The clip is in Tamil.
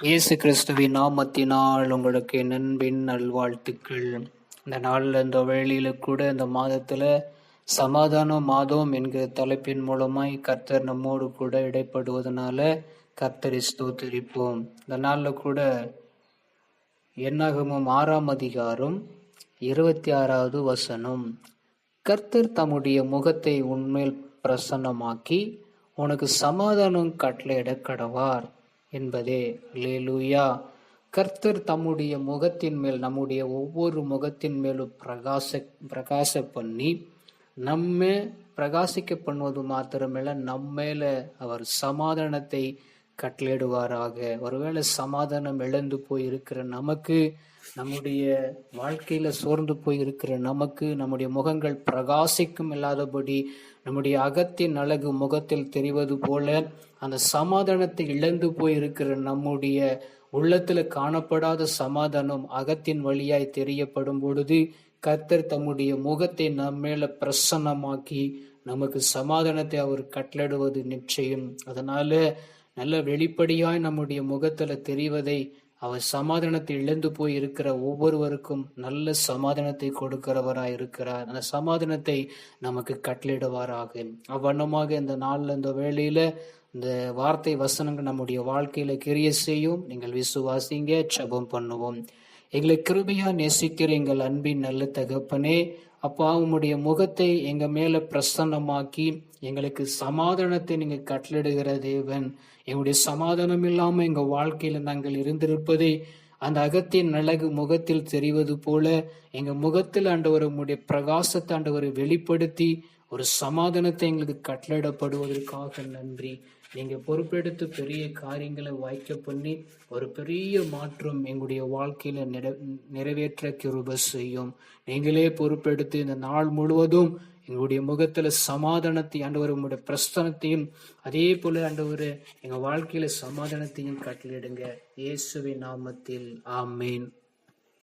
இயேசு கிறிஸ்துவின் நாமத்தினால் உங்களுக்கு நண்பின் நல்வாழ்த்துக்கள். இந்த நாளில் இந்த வேளையில கூட இந்த மாதத்தில் சமாதான மாதம் என்கிற தலைப்பின் மூலமாய் கர்த்தர் நம்மோடு கூட இடைப்படுவதனால கர்த்தரை ஸ்தோத்தரிப்போம். இந்த நாளில் கூட என்னாகமும் ஆறாம் அதிகாரம் இருபத்தி ஆறாவது வசனம். கர்த்தர் தம்முடைய முகத்தை உண்மையில் பிரசன்னமாக்கி உனக்கு சமாதானம் கட்டளையிட கடவார் என்பதே. லேலூயா கர்த்தர் தம்முடைய முகத்தின் மேல் நம்முடைய ஒவ்வொரு முகத்தின் மேலும் பிரகாச பிரகாச பண்ணி நம்ம பிரகாசிக்க பண்ணுவது மாத்திரமல்ல நம்மேல அவர் சமாதானத்தை கட்டளையிடுவாராக. ஒருவேளை சமாதானம் இழந்து போய் இருக்கிற நமக்கு நம்முடைய வாழ்க்கையில சோர்ந்து போய் இருக்கிற நமக்கு நம்முடைய முகங்கள் பிரகாசிக்கும் இல்லாதபடி நம்முடைய அகத்தின் அழகு முகத்தில் தெரிவது போல அந்த சமாதானத்தை இழந்து போய் இருக்கிற நம்முடைய உள்ளத்துல காணப்படாத சமாதானம் அகத்தின் வழியாய் தெரியப்படும் பொழுது கர்த்தர் தம்முடைய முகத்தை நம்ம மேல பிரசன்னமாக்கி நமக்கு சமாதானத்தை அவர் கட்டளிடுவது நிச்சயம். அதனால நல்ல வெளிப்படையாய் நம்முடைய முகத்துல தெரிவதை அவர் சமாதானத்தை இழந்து போய் இருக்கிற ஒவ்வொருவருக்கும் நல்ல சமாதானத்தை கொடுக்கிறவராய் இருக்கிறார். அந்த சமாதானத்தை நமக்கு கட்டளிடுவாராக அவ்வண்ணமாக இந்த நாள்ல இந்த வேளையில இந்த வார்த்தை வசனங்கள் நம்முடைய வாழ்க்கையில கிரிய செய்யும். நீங்கள் விசுவாசிங்க சபம் பண்ணுவோம். எங்களை கிருபையா நேசிக்கிற எங்கள் அன்பின் நல்ல தகப்பனே அப்பா உம்முடைய முகத்தை எங்க மேல பிரசன்னமாக்கி எங்களுக்கு சமாதானத்தை நீங்க கட்டளிடுகிற தேவன். எங்களுடைய சமாதானம் இல்லாம எங்க வாழ்க்கையில நாங்கள் இருந்திருப்பதை அந்த அகத்தின் அழகு முகத்தில் தெரிவது போல எங்க முகத்தில் ஆண்டவர் உம்முடைய பிரகாசத்தை ஆண்டவரை வெளிப்படுத்தி ஒரு சமாதானத்தை எங்களுக்கு கட்டளிடப்படுவதற்காக நன்றி. நீங்க பொறுப்பெடுத்து பெரிய காரியங்களை வாய்க்க பண்ணி ஒரு பெரிய மாற்றம் எங்களுடைய வாழ்க்கையில நிறைவேற்ற கிருப செய்யும். நீங்களே பொறுப்பெடுத்து இந்த நாள் முழுவதும் எங்களுடைய முகத்துல சமாதானத்தை ஆண்டவர் உங்களுடைய பிரஸ்தானத்தையும் அதே போல ஆண்டவர் எங்க வாழ்க்கையில சமாதானத்தையும் கட்டளிடுங்க இயேசுவின் நாமத்தில். ஆமேன்.